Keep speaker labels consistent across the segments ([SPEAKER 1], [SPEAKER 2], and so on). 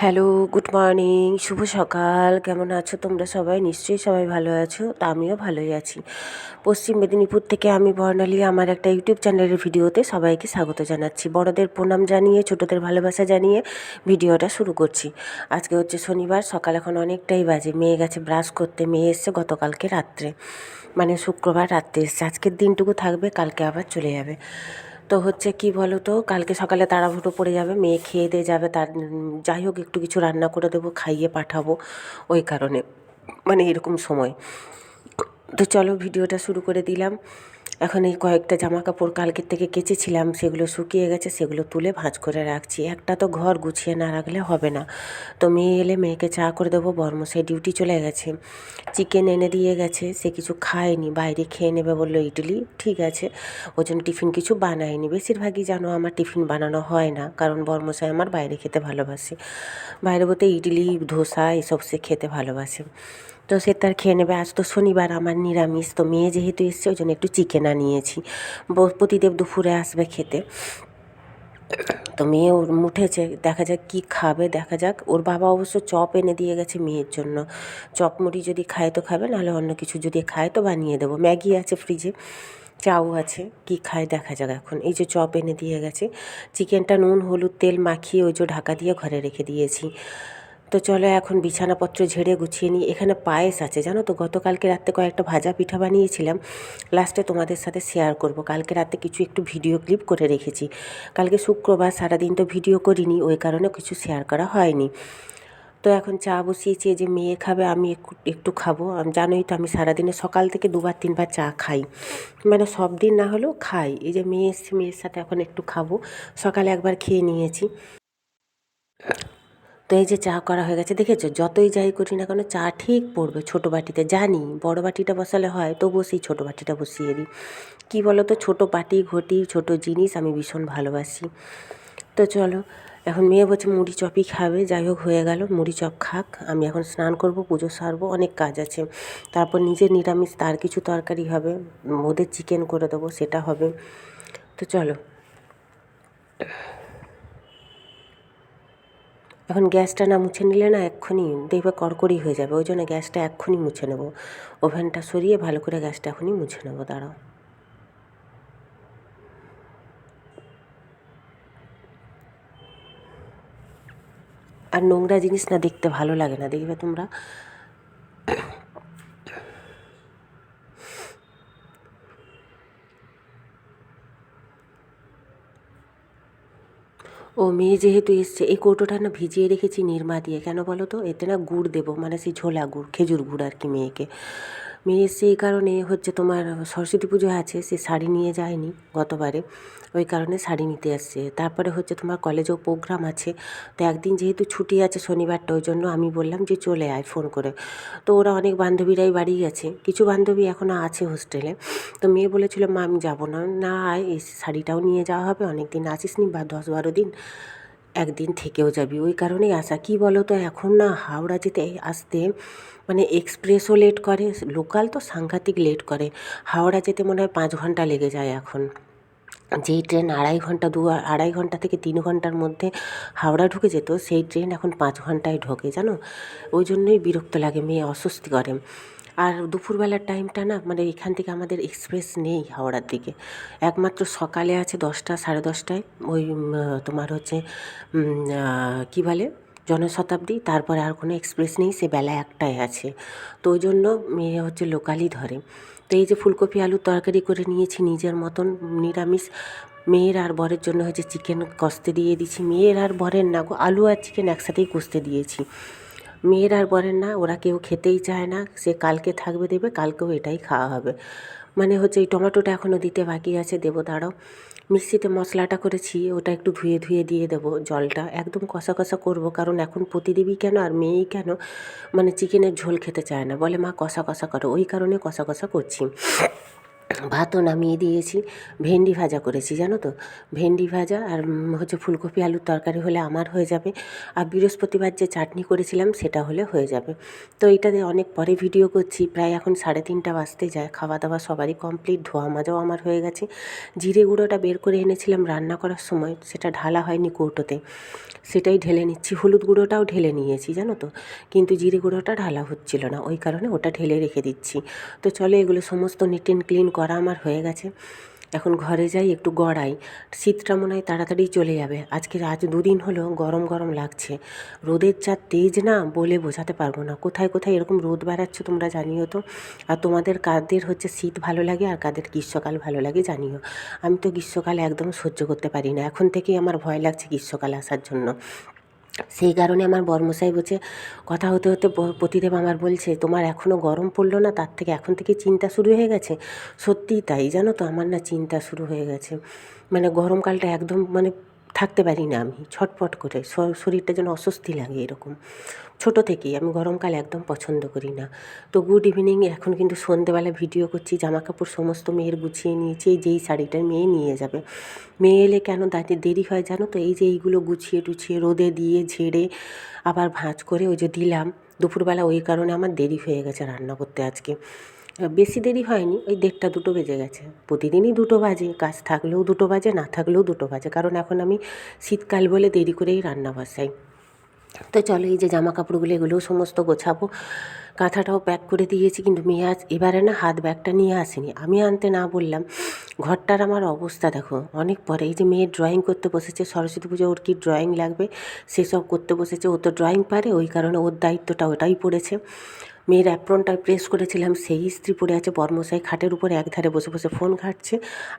[SPEAKER 1] Hello, good morning, শুভ সকাল। কেমন আছো তোমরা সবাই? নিশ্চয়ই সবাই ভালো আছো, তা আমিও ভালোই আছি। পশ্চিম মেদিনীপুর থেকে আমি বর্ণালী, আমার একটা ইউটিউব চ্যানেলের ভিডিওতে সবাইকে স্বাগত জানাচ্ছি। বড়দের প্রণাম জানিয়ে, ছোটদের ভালোবাসা জানিয়ে ভিডিওটা শুরু করছি। আজকে হচ্ছে শনিবার, সকাল এখন অনেকটাই বাজে। মেয়ে গেছে ব্রাশ করতে মেয়ে এসছে গতকালকে রাত্রে। মানে শুক্রবার রাত্রে এসছে। আজকের দিনটুকু থাকবে, কালকে আবার চলে যাবে। তো হচ্ছে কি বলো তো কালকে সকালে তাড়াহুড়ো পড়ে যাবে, মেয়ে খেয়ে দিয়ে যাবে, তার যাই হোক একটু কিছু রান্না করে দেবো, খাইয়ে পাঠাবো, ওই কারণে মানে এরকম সময়। তো চলো ভিডিওটা শুরু করে দিলাম। এখন এই কয়েকটা জামা কাপড় কালকের থেকে কেচেছিলাম, সেগুলো শুকিয়ে গেছে, সেগুলো তুলে ভাঁজ করে রাখছি। একটা তো ঘর গুছিয়ে না রাখলে হবে না। তো মেয়ে এলে মেয়েকে চা করে দেবো, বর্মশাই ডিউটি চলে গেছে। চিকেন এনে দিয়ে গেছে, সে কিছু খায়নি, বাইরে খেয়ে নেবে বলল ইডলি, ঠিক আছে। ওই জন্য টিফিন কিছু বানায়নি। বেশিরভাগই জানো আমার টিফিন বানানো হয় না, কারণ বর্মশাই আমার বাইরে খেতে ভালোবাসে। বাইরে বলতে ইডলি, ধোসা, এসব সে খেতে ভালোবাসে। তো সে তার খেয়ে নেবে। আজ তো শনিবার আমার নিরামিষ, তো মেয়ে যেহেতু এসছে, ওই জন্য একটু চিকেন আনিয়েছি প্রতিদেব দুপুরে আসবে খেতে। তো মেয়ে ওর উঠেছে, দেখা যাক কী খাবে, দেখা যাক। ওর বাবা অবশ্য চপ এনে দিয়ে গেছে মেয়ের জন্য। চপ মুড়ি যদি খায় তো খাবে, নাহলে অন্য কিছু যদি খায় তো বানিয়ে দেবো। ম্যাগি আছে ফ্রিজে চাও আছে, কি খায় দেখা যাক এখন। এই যে চপ এনে দিয়ে গেছে। চিকেনটা নুন, হলুদ, তেল মাখিয়ে ওই যে ঢাকা দিয়ে ঘরে রেখে দিয়েছি। তো চলো এখন বিছানাপত্র ঝেড়ে গুছিয়ে নিই। এখানে পায়েস আছে, জানো তো? গতকালকে রাত্রে কয়েকটা ভাজা পিঠা বানিয়েছিলাম। লাস্টে তোমাদের সাথে শেয়ার করব। কালকে রাতে কিছু একটু ভিডিও ক্লিপ করে রেখেছি। কালকে শুক্রবার সারাদিন তো ভিডিও করিনি, ওই কারণে কিছু শেয়ার করা হয়নি। তো এখন চা বসিয়েছি যে মেয়ে খাবে, আমি একটু একটু খাব। জানোই তো আমি সারাদিনে সকাল থেকে দুবার, তিনবার চা খাই। মানে সব দিন না হলেও খাই। এই যে মেয়ে মেয়ের সাথে এখন একটু খাব। সকালে একবার খেয়ে নিয়েছি। তো এই যে চা করা হয়ে গেছে, দেখেছ? যতই যাই করি না কেন, চা ঠিক পড়বে ছোটো বাটিতে। জানি, বড় বাটিটা বসালে হয়, তবুও সেই ছোটো বাটিটা বসিয়ে দিই। কী বলো তো ছোটো বাটি, ঘটি, ছোটো জিনিস আমি ভীষণ ভালোবাসি। তো চলো, এখন মেয়ে বলছে মুড়ি চপই খাবে। যাই হোক, হয়ে গেল, মুড়ি চপ খাক। আমি এখন স্নান করব, পুজো সারবো, অনেক কাজ আছে। তারপর নিজের নিরামিষ, তার কিছু তরকারি হবে, ওদের চিকেন করে দেবো, সেটা হবে। তো চলো। এখন গ্যাসটা না মুছে নিলে না এক্ষুনি দেখবে কড়কড়ি হয়ে যাবে ওই জন্য গ্যাসটা এক্ষুনি মুছে নেব। ওভেনটা সরিয়ে ভালো করে গ্যাসটা এখনই মুছে নেব, দাঁড়াও। আর নোংরা জিনিস না দেখতে ভালো লাগে না, দেখবে তোমরা? ও মেয়ে যেহেতু এসছে, এই কৌটোটা না ভিজিয়ে রেখেছি নির্মা দিয়ে। কেন বলো তো? এতে না গুড় দেবো মানে সেই ঝোলা গুড়, খেজুর গুড় আর কি মেয়েকে। মেয়ে এই কারণে হচ্ছে তোমার সরস্বতী পুজো আছে, সে শাড়ি নিয়ে যায়নি গতবারে। ওই কারণে শাড়ি নিতে আসছে তারপরে হচ্ছে তোমার কলেজেও প্রোগ্রাম আছে। তো একদিন যেহেতু ছুটি আছে শনিবারটা, ওই জন্য আমি বললাম যে চলে আয় ফোন করে। তো ওরা অনেক বান্ধবীরাই বাড়ি গেছে কিছু বান্ধবী এখনও আছে হোস্টেলে তো মেয়ে বলেছিল, মা, আমি যাব না। না, আয়, এই শাড়িটাও নিয়ে যাওয়া হবে। অনেক দিন আসিস নি বা দশ বারো দিন। একদিন থেকেও যাবি। ওই কারণেই আসা। কী বলো তো এখন না হাওড়া যেতে আসতে মানে এক্সপ্রেসও লেট করে, লোকাল তো সাংঘাতিক লেট করে। হাওড়া যেতে মনে হয় পাঁচ ঘণ্টা লেগে যায় এখন। যেই ট্রেন আড়াই ঘণ্টা, দু আড়াই ঘণ্টা থেকে তিন ঘণ্টার মধ্যে হাওড়া ঢুকে যেত, সেই ট্রেন এখন পাঁচ ঘন্টায় ঢোকে, জানো? ওই জন্যই বিরক্ত লাগে, মেয়ে অস্বস্তি করে। আর দুপুরবেলার টাইমটা না মানে এখান থেকে আমাদের এক্সপ্রেস নেই হাওড়ার দিকে। একমাত্র সকালে আছে দশটা, সাড়ে দশটায়। ওই তোমার হচ্ছে কী বলে? জনশতাব্দী। তারপরে আর কোনো এক্সপ্রেস নেই, সে বেলা একটায় আছে। তো ওই জন্য মেয়ে হচ্ছে লোকালই ধরে। তো এই যে ফুলকপি, আলুর তরকারি করে নিয়েছি নিজের মতন, নিরামিষ। মেয়ের আর বরের জন্য হচ্ছে চিকেন কষতে দিয়ে দিয়েছি। মেয়ের আর বরের না গো, আলু আর চিকেন একসাথেই কষতে দিয়েছি। মেয়ের আর বরের না, ওরা কেউ খেতেই চায় না, সে কালকে থাকবে, দেবে, কালকেও এটাই খাওয়া হবে। মানে হচ্ছে এই টমেটোটা এখনও দিতে বাকি আছে, দেবো দাঁড়াও। মিক্সিতে মশলাটা করেছি, ওটা একটু ধুয়ে ধুয়ে দিয়ে দেবো জলটা। একদম কষা কষা করব, কারণ এখন প্রতিদেবী কেন আর মেয়েই কেন মানে চিকেনের ঝোল খেতে চায় না। বলে, মা, কষা কষা করো। ওই কারণে কষা কষা করছি। ভাতও নামিয়ে দিয়েছি, ভেন্ডি ভাজা করেছি, জানো তো? ভেন্ডি ভাজা আর হচ্ছে ফুলকপি, আলুর তরকারি হলে আমার হয়ে যাবে। আর বৃহস্পতিবার যে চাটনি করেছিলাম সেটা হলে হয়ে যাবে। তো এইটা দিয়ে অনেক পরে ভিডিও করছি, প্রায় এখন সাড়ে তিনটা বাজতে যায় খাওয়া দাওয়া সবারই কমপ্লিট, ধোয়া মাজাও আমার হয়ে গেছে। জিরে গুঁড়োটা বের করে এনেছিলাম রান্না করার সময়, সেটা ঢালা হয়নি কৌটোতে। সেটাই ঢেলে নিচ্ছি, হলুদ গুঁড়োটাও ঢেলে নিয়েছি, জানো তো? কিন্তু জিরে গুঁড়োটা ঢালা হচ্ছিল না, ওই কারণে ওটা ঢেলে রেখে দিচ্ছি। তো চলো এগুলো সমস্ত নিট অ্যান্ড ক্লিন করা আমার হয়ে গেছে। এখন ঘরে যাই, একটু গড়াই। শীতটা মনে হয় তাড়াতাড়ি চলে যাবে। আজকে আজ দুদিন হলো গরম গরম লাগছে। রোদের যা তেজ না বলে বোঝাতে পারব না। কোথায় কোথায় এরকম রোদ বেড়াচ্ছে তোমরা জানিও তো। আর তোমাদের কাদের হচ্ছে শীত ভালো লাগে আর কাদের গ্রীষ্মকাল ভালো লাগে জানিও। আমি তো গ্রীষ্মকাল একদম সহ্য করতে পারি না। এখন থেকেই আমার ভয় লাগছে গ্রীষ্মকাল আসার জন্য। সেই কারণে আমার বর্মশাই বলছে, কথা হতে হতে প্রতিদেব আমার বলছে, তোমার এখনও গরম পড়ল না, তার থেকে এখন থেকে চিন্তা শুরু হয়ে গেছে? সত্যিই তাই, জানো তো, আমার না চিন্তা শুরু হয়ে গেছে। মানে গরমকালটা একদম মানে থাকতে পারি না আমি, ছটপট করে। শরীরটা যেন অস্বস্তি লাগে এরকম। ছোট থেকেই আমি গরমকাল একদম পছন্দ করি না। তো গুড ইভিনিং এখন কিন্তু সন্ধেবেলা ভিডিও করছি জামা কাপড় সমস্ত মেয়ের গুছিয়ে নিয়েছি যেই শাড়িটা মেয়ে নিয়ে যাবে। মেয়ে এলে কেন দাঁড়িয়ে দেরি হয় জানো তো? এই যে এইগুলো গুছিয়ে টুছিয়ে রোদে দিয়ে ঝেড়ে আবার ভাঁজ করে ওই যে দিলাম। দুপুরবেলা ওই কারণে আমার দেরি হয়ে গেছে রান্না করতে আজকে। বেশি দেরি হয়নি, ওই দেড়টা দুটো বেজে গেছে। প্রতিদিনই দুটো বাজে, কাজ থাকলেও দুটো বাজে, না থাকলেও দুটো বাজে, কারণ এখন আমি শীতকাল বলে দেরি করেই রান্না বসাই। তো চলো, এই যে জামা কাপড়গুলো এগুলোও সমস্ত গোছাবো। কাঁথাটাও প্যাক করে দিয়েছি, কিন্তু মেয়ে আজ এবারে না হাত ব্যাগটা নিয়ে আসেনি। আমি আনতে না বললাম, ঘরটার আমার অবস্থা দেখো, অনেক পরে, এই যে মেয়ে ড্রয়িং করতে বসেছে, সরস্বতী পুজো ওর কি ড্রয়িং লাগবে, সেসব করতে বসেছে, ও তো ড্রয়িং পারে, ওই কারণে ওর দায়িত্বটা ওটাই পড়েছে। মেয়ের অ্যাপ্রনটা প্রেস করেছিলাম, সেই ইস্ত্রি পড়ে আছে বর্মশাই খাটের উপরে এক ধারে বসে বসে ফোন ঘাটছে।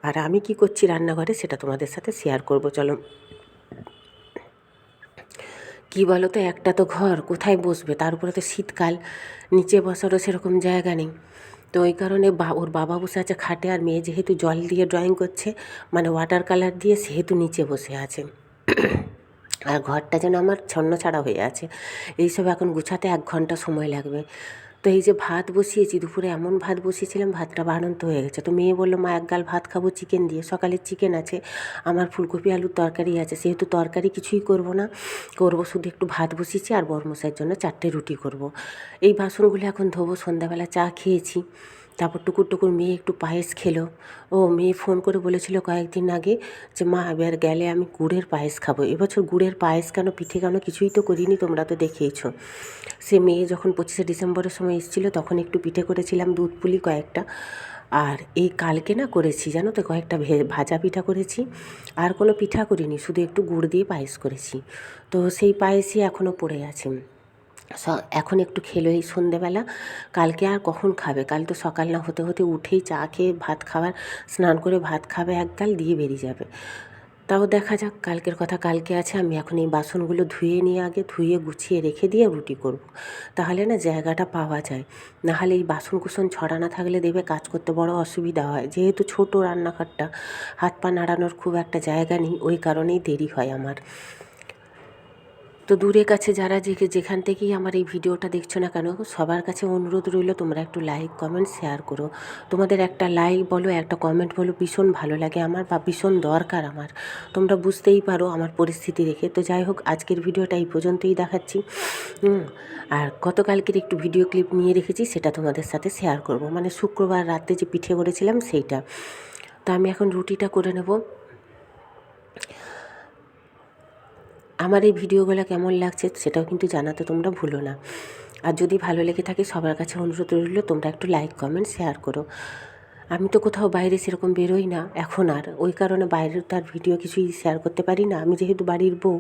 [SPEAKER 1] আর আমি কি করছি রান্নাঘরে, সেটা তোমাদের সাথে শেয়ার করব, চলো। কি বলো তো একটা তো ঘর, কোথায় বসবে? তার উপরে তো শীতকাল, নিচে বসারও সেরকম জায়গা নেই। তো ওই কারণে বা, ওর বাবা বসে আছে খাটে, আর মেয়ে যেহেতু জল দিয়ে ড্রয়িং করছে মানে ওয়াটার কালার দিয়ে সেহেতু নিচে বসে আছে। আর ঘরটা যেন আমার ছন্ন ছাড়া হয়ে আছে। এইসব এখন গুছাতে এক ঘণ্টা সময় লাগবে। তো এই যে ভাত বসিয়েছি, দুপুরে এমন ভাত বসিয়েছিলাম, ভাতটা বাড়ন্ত হয়ে গেছে। তো মেয়ে বলল, মা, এক গাল ভাত খাব চিকেন দিয়ে। সকালে চিকেন আছে, আমার ফুলকপি, আলুর তরকারি আছে। সেহেতু তরকারি কিছুই করব না। করব শুধু একটু ভাত বসিয়েছি আর বরমশাইয়ের জন্য চারটে রুটি করব। এই বাসনগুলো এখন ধোবো, সন্ধ্যাবেলা চা খেয়েছি। তারপর টুকুর টুকুর মেয়ে একটু পায়েস খেলো। ও মেয়ে ফোন করে বলেছিল কয়েকদিন আগে যে, মা, এবার গেলে আমি গুড়ের পায়েস খাব। এবছর গুড়ের পায়েস কেন, পিঠে কেন কিছুই তো করিনি, তোমরা তো দেখেইছো। সে মেয়ে যখন পঁচিশে ডিসেম্বরের সময় এসেছিল, তখন একটু পিঠে করেছিলাম, দুধ পুলি কয়েকটা। আর এই কালকে না করেছি, জানো তো, কয়েকটা ভাজা পিঠা করেছি। আর কোনো পিঠা করিনি, শুধু একটু গুড় দিয়ে পায়েস করেছি। তো সেই পায়েসই এখনও পড়ে আছে। এখন একটু খেলো এই সন্ধেবেলা। কালকে আর কখন খাবে? কাল তো সকাল না, হতে হতে উঠেই চা খেয়ে ভাত খাবার, স্নান করে ভাত খাবে এক গাল, দিয়ে বেরিয়ে যাবে। তাও দেখা যাক, কালকের কথা কালকে আছে, আমি এখন এই বাসনগুলো ধুয়ে নিয়ে আগে ধুয়ে গুছিয়ে রেখে দিয়ে রুটি করব। তাহলে না জায়গাটা পাওয়া যায়। নাহলে এই বাসন কুসন ছড়ানো থাকলে দেবে কাজ করতে বড় অসুবিধা হয়। যেহেতু ছোট রান্নাঘরটা, হাত পা নাড়ানোর খুব একটা জায়গা নেই, ওই কারণেই দেরি হয় আমার। তো দূরে কাছে যারা যে যেখান থেকেই আমার এই ভিডিওটা দেখছ না কেন, সবার কাছে অনুরোধ রইল তোমরা একটু লাইক কমেন্ট শেয়ার করো। তোমাদের একটা লাইক বলো, একটা কমেন্ট বলো, ভীষণ ভালো লাগে আমার বা ভীষণ দরকার আমার। তোমরা বুঝতেই পারো আমার পরিস্থিতি দেখে। তো যাই হোক, আজকের ভিডিওটা এই পর্যন্তই দেখাচ্ছি। আর গতকালকের একটু ভিডিও ক্লিপ নিয়ে রেখেছি, সেটা তোমাদের সাথে শেয়ার করব। মানে শুক্রবার রাতে যে পিঠে করেছিলাম, সেইটা। তো আমি এখন রুটিটা করে নেব। আমার এই ভিডিওগুলো কেমন লাগছে সেটাও কিন্তু জানাতে তোমরা ভুলো না। আর যদি ভালো লেগে থাকে সবার কাছে অনুরোধ রইল, তোমরা একটু লাইক কমেন্ট শেয়ার করো। আমি তো কোথাও বাইরে সেরকম বেরোই না, এখন আর। ওই কারণে বাইরের তার ভিডিও কিছুই শেয়ার করতে পারি না। আমি যেহেতু বাড়ির বউ,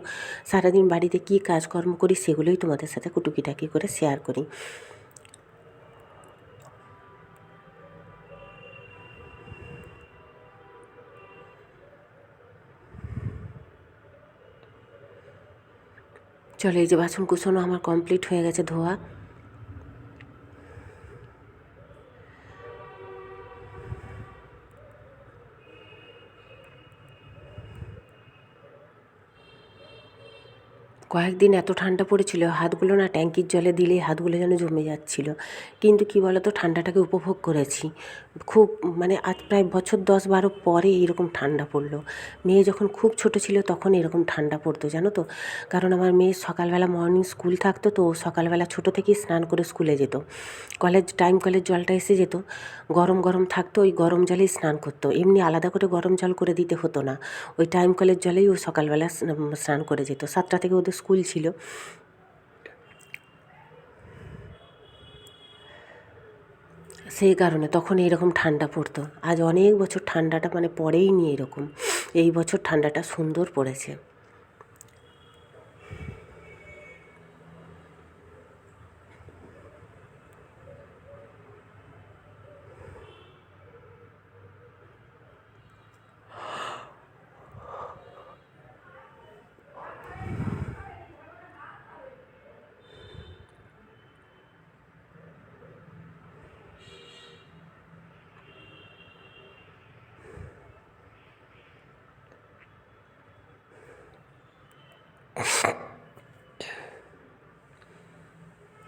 [SPEAKER 1] সারাদিন বাড়িতে কী কাজকর্ম করি সেগুলোই তোমাদের সাথে কুটুকিটাকি করে শেয়ার করি। চলো এই যে বাসন কুসনও আমার কমপ্লিট হয়ে গেছে ধোয়া। কয়েকদিন এত ঠান্ডা পড়েছিল, হাতগুলো না ট্যাঙ্কির জলে দিলে হাতগুলো যেন জমে যাচ্ছিল। কিন্তু কি বলতো, ঠান্ডাটাকে উপভোগ করেছি। খুব মানে আজ প্রায় বছর দশ বারো পরে এরকম ঠান্ডা পড়ল। মেয়ে যখন খুব ছোট ছিল তখন এরকম ঠান্ডা পড়তো, জানো তো? কারণ আমার মেয়ে সকালবেলা মর্নিং স্কুল থাকতো তো সকালবেলা ছোট থেকেই স্নান করে স্কুলে যেত। কলেজ টাইম কলের জলটা এসে যেত। গরম গরম থাকতো, ওই গরম জলেই স্নান করতো। এমনি আলাদা করে গরম জল করে দিতে হতো না। ওই টাইম কলের জলেই ও সকালবেলা স্নান করে যেত। সাতটা থেকে ওদের স্কুল ছিল। সেই কারণে তখন এরকম ঠান্ডা পড়তো। আজ অনেক বছর ঠান্ডাটা মানে পড়েই নি এরকম। এই বছর ঠান্ডাটা সুন্দর পড়েছে।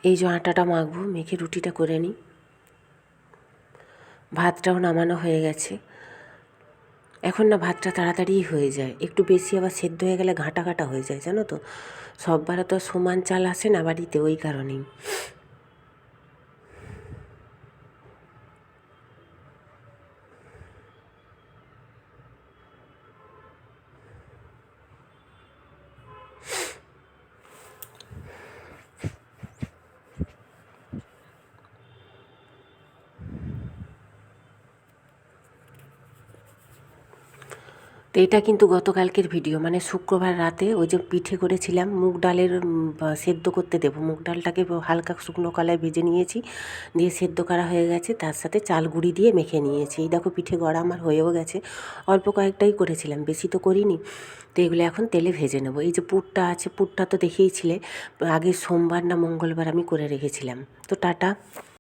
[SPEAKER 1] এই যে আটাটা মাখবো, মেখে রুটিটা করে নিই। ভাতটাও নামানো হয়ে গেছে। এখন না ভাতটা তাড়াতাড়ি হয়ে যায়। একটু বেশি আবার সেদ্ধ হয়ে গেলে ঘাঁটা ঘাঁটা হয়ে যায়, জানো তো? সববার তো সমান চাল আসে না বাড়িতে, ওই কারণেই। এটা কিন্তু গতকালকের ভিডিও। মানে শুক্রবার রাতে ওই যে পিঠে করেছিলাম, মুগ ডালের সেদ্ধ করতে দেবো। মুগ ডালটাকে হালকা শুকনো কলায় ভেজে নিয়েছি। দিয়ে সেদ্ধ করা হয়ে গেছে। তার সাথে চাল গুঁড়ি দিয়ে মেখে নিয়েছি। এই দেখো পিঠে গড়া আমার হয়েও গেছে। অল্প কয়েকটাই করেছিলাম, বেশি তো করিনি। তো এগুলো এখন তেলে ভেজে নেব। এই যে পুরটা আছে, পুরটা তো দেখিয়েছিলে, আগে সোমবার না মঙ্গলবার আমি করে রেখেছিলাম। তো টাটা।